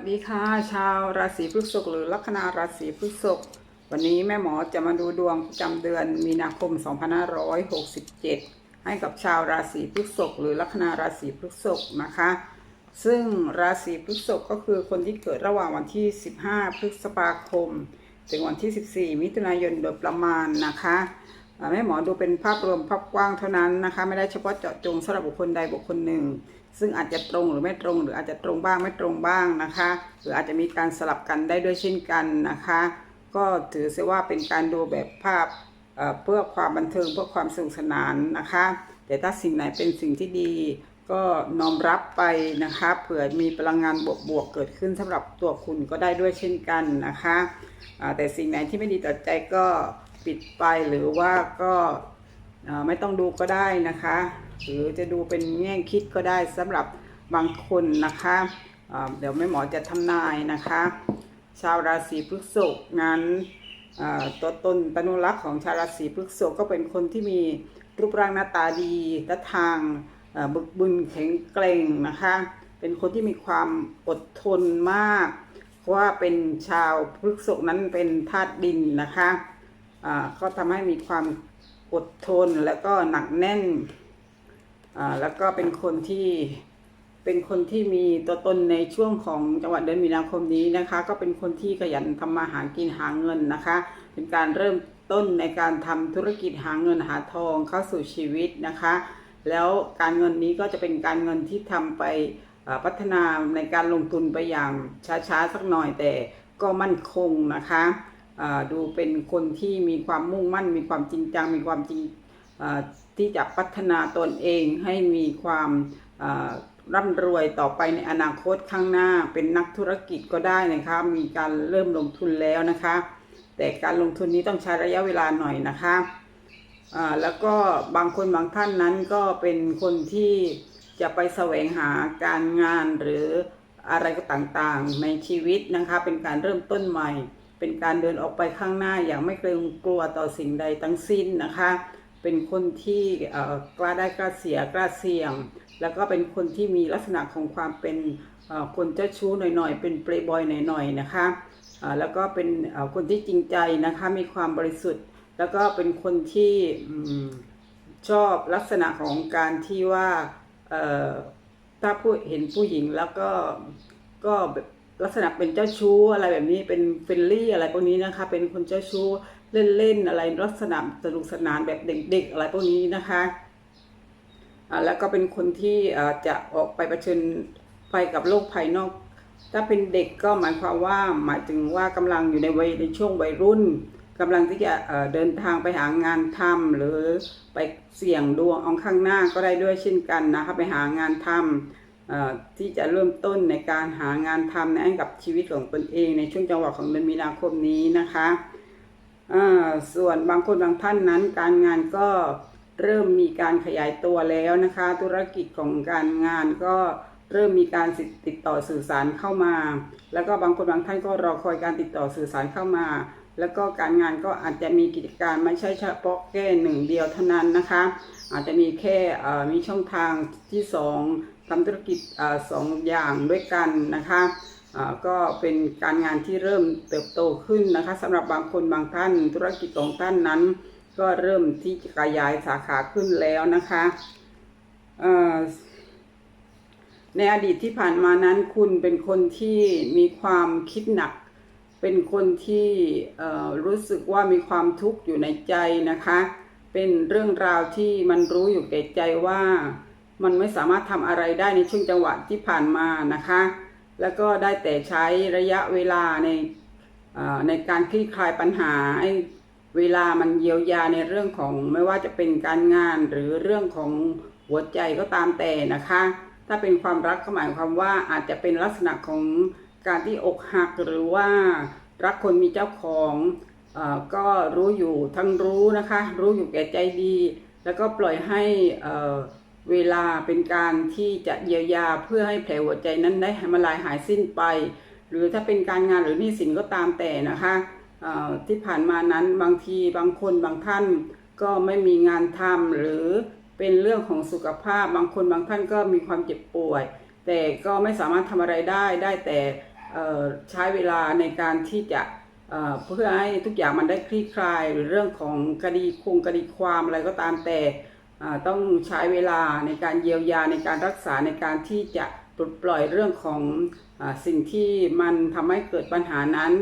วัสดีค่ะ ชาวราศีพฤษภหรือลัคนาราศีพฤษภวันนี้แม่หมอจะมาดูดวงประจำเดือนมีนาคม 2567 ให้กับชาวราศีพฤษภหรือลัคนาราศีพฤษภนะคะ ซึ่งราศีพฤษภก็คือคนที่เกิดระหว่างวันที่ 15 พฤษภาคม ถึงวันที่ 14 มิถุนายนโดยประมาณนะคะแม่หมอดูเป็นภาพรวมภาพกว้างเท่านั้นนะคะ ไม่ได้เฉพาะเจาะจงสำหรับบุคคลใดบุคคลหนึ่ง ซึ่งอาจจะตรงหรือไม่ตรง หรืออาจจะตรงบ้างไม่ตรงบ้างนะคะ หรืออาจจะมีการสลับกันได้ด้วยเช่นกันนะคะ ก็ถือเสียว่าเป็นการดูแบบภาพเเพื่อความบันเทิงเพื่อความสนุกสนานนะคะ แต่ถ้าสิ่งไหนเป็นสิ่งที่ดี ก็น้อมรับไปนะคะเผื่อมีพลังงานบวกๆเกิดขึ้นสำหรับตัวคุณก็ได้ด้วยเช่นกันนะคะแต่สิ่งไหนที่ไม่ดีต่อใจก็ปิดไปหรือว่าก็ไม่ต้องดูก็ได้นะคะ หรือจะดูเป็นแง่คิดก็ได้สำหรับบางคนนะคะเดี๋ยวแม่หมอจะทำนายนะคะ ชาวราศีพฤษภนั้นตัวตนตนุรักษ์ของชาวราศีพฤษภก็เป็นคนที่มีรูปร่างหน้าตาดีและทางบึกบึนแข็งแกร่งนะคะ เป็นคนที่มีความอดทนมาก เพราะว่าเป็นชาวพฤษภนั้นเป็นธาตุดินนะคะก็ทำให้มีความอดทนแล้วก็หนักแน่น อ่าแล้วก็เป็นคนที่เป็นคนที่มีตัวตนในช่วงของจังหวัดเดือนมีนาคมนี้นะคะ ก็เป็นคนที่ขยันทำมาหากินหาเงินนะคะ เป็นการเริ่มต้นในการทำธุรกิจหาเงินหาทองเข้าสู่ชีวิตนะคะ แล้วการเงินนี้ก็จะเป็นการเงินที่ทำไปพัฒนาในการลงทุนไปอย่างช้าๆสักหน่อยแต่ก็มั่นคงนะคะดูเป็นคนที่มีความมุ่งมั่น มีความจริงจังมีความจริง ที่จะพัฒนาตนเองให้มีความร่ำรวยต่อไปในอนาคตข้างหน้าเป็นนักธุรกิจก็ได้นะคะ มีการเริ่มลงทุนแล้วนะคะ แต่การลงทุนนี้ต้องใช้ระยะเวลาหน่อยนะคะแล้วก็บางคนบางท่านนั้นก็เป็นคนที่จะไปแสวงหาการงานหรืออะไรก็ต่างๆในชีวิตนะคะ เป็นการเริ่มต้นใหม่ เป็นการเดินออกไปข้างหน้าอย่างไม่เกรงกลัวต่อสิ่งใดทั้งสิ้นนะคะ เป็นคนที่กล้าได้กล้าเสียกล้าเสี่ยง แล้วก็เป็นคนที่มีลักษณะของความเป็นคนเจ้าชู้หน่อยๆ เป็นเปรย์บอยหน่อยๆนะคะแล้วก็เป็นคนที่จริงใจนะคะมีความบริสุทธิ์ แล้วก็เป็นคนที่ชอบลักษณะของการที่ว่าถ้าผู้เห็นผู้หญิงแล้วก็ก็ลักษณะเป็นเจ้าชู้อะไรแบบนี้เป็นเฟรนลี่อะไรพวกนี้นะคะเป็นคนเจ้าชู้ เล่นๆอะไรลักษณะสนุกสนานแบบเด็ก ๆ อะไรพวกนี้นะคะแล้วก็เป็นคนที่จะออกไปเผชิญภัยกับโลกภายนอก ถ้าเป็นเด็กก็หมายความว่าหมายถึงว่ากำลังอยู่ในวัยในช่วงวัยรุ่นกำลังที่จะเดินทางไปหางานทำหรือไปเสี่ยงดวงเอาข้างหน้าก็ได้ด้วยเช่นกันนะคะไปหางานทำเอ่อที่จะเริ่มต้นในการหางานทำให้กับชีวิตของตนเองในช่วงจังหวะของเดือนมีนาคมนี้นะคะ ส่วนบางคนบางท่านนั้น การงานก็เริ่มมีการขยายตัวแล้วนะคะ ธุรกิจของการงานก็เริ่มมีการติดต่อสื่อสารเข้ามา แล้วก็บางคนบางท่านก็รอคอยการติดต่อสื่อสารเข้ามา แล้วก็การงานก็อาจจะมีกิจการไม่ใช่เฉพาะแค่หนึ่งเดียวเท่านั้นนะคะ อาจจะมีแค่มีช่องทางที่สองทำธุรกิจอสองอย่างด้วยกันนะคะ ก็เป็นการงานที่เริ่มเติบโตขึ้นนะคะสำหรับบางคนบางท่าน ธุรกิจของท่านนั้น ก็เริ่มที่จะขยายสาขาขึ้นแล้วนะคะในอดีตที่ผ่านมานั้นคุณเป็นคนที่มีความคิดหนัก เป็นคนที่รู้สึกว่ามีความทุกข์อยู่ในใจนะคะ เป็นเรื่องราวที่มันรู้อยู่แก่ใจว่า มันไม่สามารถทำอะไรได้ในช่วงจังหวะที่ผ่านมานะคะ แล้วก็ได้แต่ใช้ระยะเวลาในในการคลี่คลายปัญหาให้เวลามันเยียวยาในเรื่องของไม่ว่าจะเป็นการงานหรือเรื่องของหัวใจก็ตามแต่นะคะ ถ้าเป็นความรักก็หมายความว่าอาจจะเป็นลักษณะของการที่อกหักหรือว่ารักคนมีเจ้าของอก็รู้อยู่ทั้งรู้นะคะ รู้อยู่แก่ใจดี แล้วก็ปล่อยให้ เวลาเป็นการที่จะเยียวยาเพื่อให้แผลหัวใจนั้นได้มาลายหายสิ้นไป หรือถ้าเป็นการงานหรือหนี้สินก็ตามแต่นะคะที่ผ่านมานั้นบางทีบางคนบางท่านก็ไม่มีงานทำหรือเป็นเรื่องของสุขภาพ บางคนบางท่านก็มีความเจ็บป่วย แต่ก็ไม่สามารถทำอะไรได้ได้แต่ใช้เวลาในการที่จะเพื่อให้ทุกอย่างมันได้คลี่คลาย หรือเรื่องของคดีคงคดีความอะไรก็ตามแต่ ต้องใช้เวลาในการเยียวยาในการรักษาในการที่จะปลดปล่อยเรื่องของอสิ่งที่มันทำให้เกิดปัญหานั้น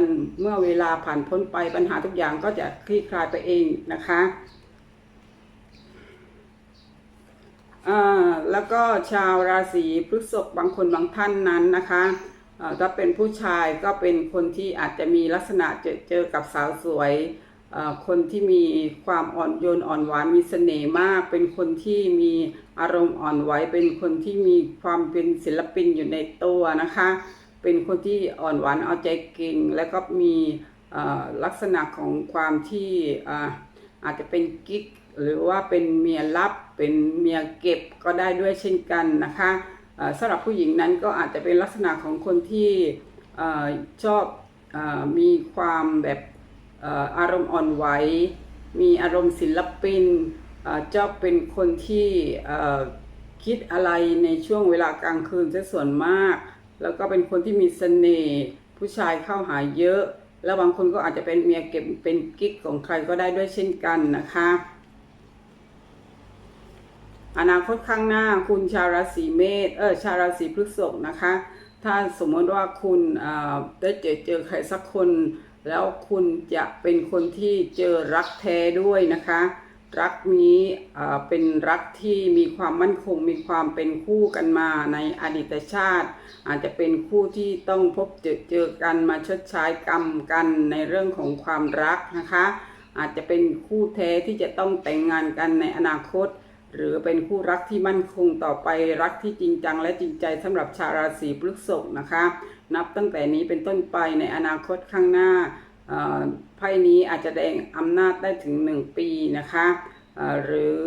นเมื่อเวลาผ่านพ้นไปปัญหาทุกอย่างก็จะคลี่คลายไปเองนะคะแล้วก็ชาวราศีพฤษภบางคนบางท่านนั้นนะคะถ้าเป็นผู้ชายก็เป็นคนที่อาจจะมีลักษณะเจอเจอกับสาวสวย คนที่มีความอ่อนโยนอ่อนหวานมีเสน่ห์มาก เป็นคนที่มีอารมณ์อ่อนไหวเป็นคนที่มีความเป็นศิลปินอยู่ในตัวนะคะ เป็นคนที่อ่อนหวานเอาใจเก่ง แล้วก็มีลักษณะของความที่อาอาจจะเป็นกิ๊กหรือว่าเป็นเมียลับเป็นเมียเก็บก็ได้ด้วยเช่นกันนะคะสำหรับผู้หญิงนั้นก็อาจจะเป็นลักษณะของคนที่อชอบอมีความแบบ อารมณ์อ่อนไหว มีอารมณ์ศิลปินเอ่อชอบเป็นคนที่คิดอะไรในช่วงเวลากลางคืนซะส่วนมาก แล้วก็เป็นคนที่มีเสน่ห์ผู้ชายเข้าหาเยอะ แล้วบางคนก็อาจจะเป็นเมียเก็บเป็นกิ๊กของใครก็ได้ด้วยเช่นกันนะคะ อนาคตข้างหน้าคุณชาวราศีเมษเออชาวราศีพฤษภนะคะ ถ้าสมมติว่าคุณได้เจอเจอใครสักคน แล้วคุณจะเป็นคนที่เจอรักแท้ด้วยนะคะ รักนี้เป็นรักที่มีความมั่นคงมีความเป็นคู่กันมาในอดีตชาติ อาจจะเป็นคู่ที่ต้องพบเจอเจอกันมาชดใช้กรรมกันในเรื่องของความรักนะคะ อาจจะเป็นคู่แท้ที่จะต้องแต่งงานกันในอนาคต หรือเป็นคู่รักที่มั่นคงต่อไปรักที่จริงจังและจริงใจสำหรับชาวราศีพฤษภนะคะ นับตั้งแต่นี้เป็นต้นไปในอนาคตข้างหน้าไพ่นี้อาจจะแดงอำนาจได้ถึง 1 ปีนะคะหรือ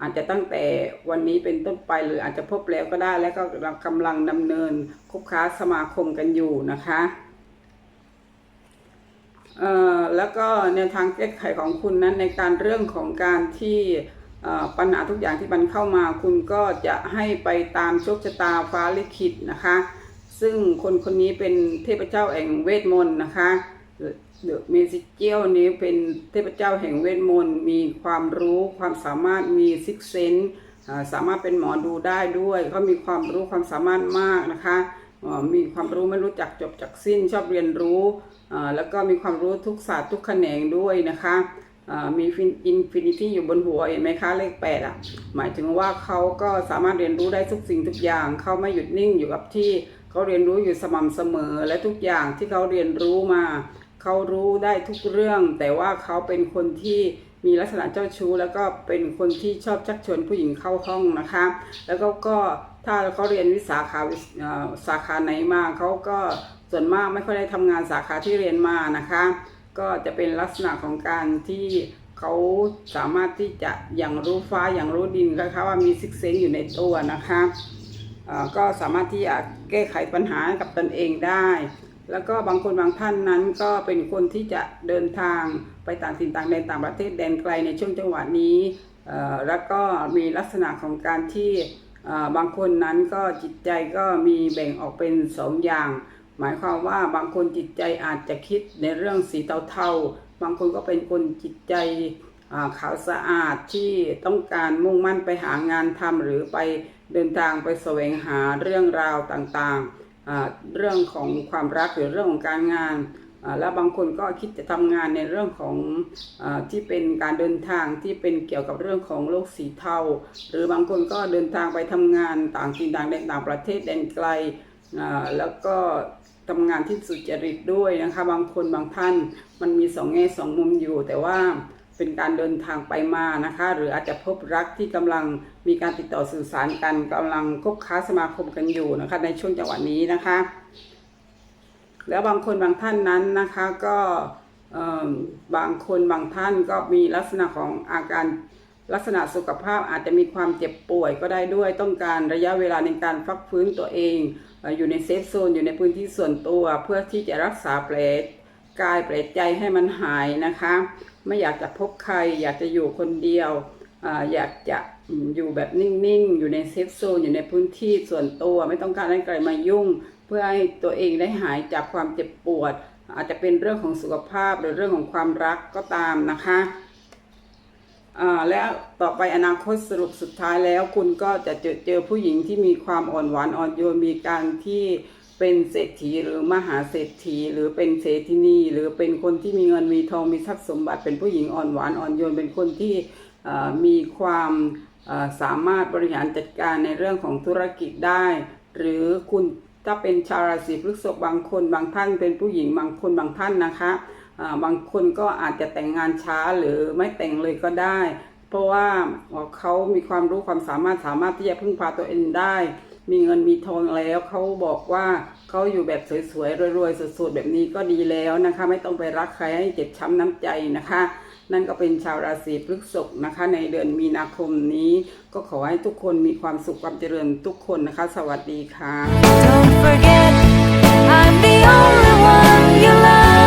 อาจจะตั้งแต่วันนี้เป็นต้นไปหรืออาจจะพบแล้วก็ได้และก็กำลังดำเนินคบค้าสมาคมกันอยู่นะคะแล้วก็ในวทางแก้ไขของคุณนั้นในการเรื่องของการที่ปัญหาทุกอย่างที่มันเข้ามา คุณก็จะให้ไปตามโชคชะตาฟ้าลิขิตนะคะ ซึ่งคนคนนี้เป็นเทพเจ้าแห่งเวทมนต์นะคะเดอะเมจิเจียลนี้เป็นเทพเจ้าแห่งเวทมนต์มีความรู้ความสามารถมีซิกเซนสามารถเป็นหมอดูได้ด้วยเขามีความรู้ความสามารถมากนะคะมีความรู้ไม่รู้จักจบจากสิ้นชอบเรียนรู้แล้วก็มีความรู้ทุกศาสตร์ทุกแขนงด้วยนะคะมีอินฟินิตี้อยู่บนหัวเห็นไหมคะเลขแปดอะหมายถึงว่าเขาก็สามารถเรียนรู้ได้ทุกสิ่งทุกอย่างเขาไม่หยุดนิ่งอยู่กับที่ เขาเรียนรู้อยู่สม่ำเสมอและทุกอย่างที่เขาเรียนรู้มา เขารู้ได้ทุกเรื่อง แต่ว่าเขาเป็นคนที่มีลักษณะเจ้าชู้ แล้วก็เป็นคนที่ชอบชักชวนผู้หญิงเข้าห้องนะคะ แล้วก็ก็ถ้าเขาเรียนวิสาขาสาขาไหนมาเขาก็ส่วนมากไม่ค่อยได้ทำงานสาขาที่เรียนมานะคะ ก็จะเป็นลักษณะของการที่เขาสามารถที่จะอย่างรู้ฟ้าอย่างรู้ดินนะคะว่ามีซิกเซนอยู่ในตัวนะคะ ก็สามารถที่จะแก้ไขปัญหากับตนเองได้ แล้วก็บางคนบางท่านนั้นก็เป็นคนที่จะเดินทางไปต่างถิ่นต่างแดนต่างประเทศแดนไกลในช่วงจังหวะนี้แล้วก็มีลักษณะของการที่บางคนนั้นก็จิตใจก็มีแบ่งออกเป็นสองอย่าง หมายความว่าบางคนจิตใจอาจจะคิดในเรื่องสีเทาๆบางคนก็เป็นคนจิตใจ ขาวสะอาดที่ต้องการมุ่งมั่นไปหางานทำหรือไปเดินทางไปแสวงหาเรื่องราวต่างๆ เรื่องของความรักหรือเรื่องของการงาน แล้วบางคนก็คิดจะทำงานในเรื่องของอที่เป็นการเดินทางที่เป็นเกี่ยวกับเรื่องของโลกสีเทา หรือบางคนก็เดินทางไปทำงานต่างถิ่นต่างแดนต่างประเทศแดนไกล แล้วก็ทำงานที่สุจริตด้วยนะคะบางคนบางท่านมันมีสองแง่สองมุมอยู่แต่ว่า เป็นการเดินทางไปมานะคะ หรืออาจจะพบรักที่กำลังมีการติดต่อสื่อสารกันกำลังคบค้าสมาคมกันอยู่นะคะ ในช่วงจังหวะนี้นะคะ แล้วบางคนบางท่านนั้นนะคะก็บางคนบางท่านก็มีลักษณะของอาการลักษณะสุขภาพอาจจะมีความเจ็บป่วยก็ได้ด้วยต้องการระยะเวลาในการพักฟื้นตัวเองเอ่ออยู่ในเซฟโซนอยู่ในพื้นที่ส่วนตัว เพื่อที่จะรักษาแผลกายแผลใจให้มันหายนะคะ ไม่อยากจะพบใคร อยากจะอยู่คนเดียวออยากจะอยู่แบบนิ่งๆ อยู่ในเซฟโซนอยู่ในพื้นที่ส่วนตัว ไม่ต้องการให้ใครมายุ่ง เพื่อให้ตัวเองได้หายจากความเจ็บปวด อาจจะเป็นเรื่องของสุขภาพหรือเรื่องของความรักก็ตามนะคะแล้วต่อไปอนาคตสรุปสุดท้ายแล้ว คุณก็จะเจอเจอผู้หญิงที่มีความอ่อนหวานอ่อนโยนมีการที่ เป็นเศรษฐีหรือมหาเศรษฐีหรือเป็นเศรษฐินีหรือเป็นคนที่มีเงินมีทองมีทรัพย์สมบัติ เป็นผู้หญิงอ่อนหวานอ่อนโยนเป็นคนที่มีความสามารถบริหารจัดการในเรื่องของธุรกิจได้ หรือคุณถ้าเป็นชาวราศีพฤษภบางคนบางท่านเป็นผู้หญิงบางคนบางท่านนะคะบางคนก็อาจจะแต่งงานช้าหรือไม่แต่งเลยก็ได้ เพราะว่าเขามีความรู้ความสามารถสามารถที่จะพึ่งพาตัวเองได้ มีเงินมีทองแล้วเขาบอกว่าเขาอยู่แบบสวยๆรวยๆสุดๆแบบนี้ก็ดีแล้วนะคะ ไม่ต้องไปรักใครให้เจ็บช้ำน้ำใจนะคะ นั่นก็เป็นชาวราศีพฤษภนะคะ ในเดือนมีนาคมนี้ ก็ขอให้ทุกคนมีความสุขความเจริญทุกคนนะคะ สวัสดีค่ะ Don't forget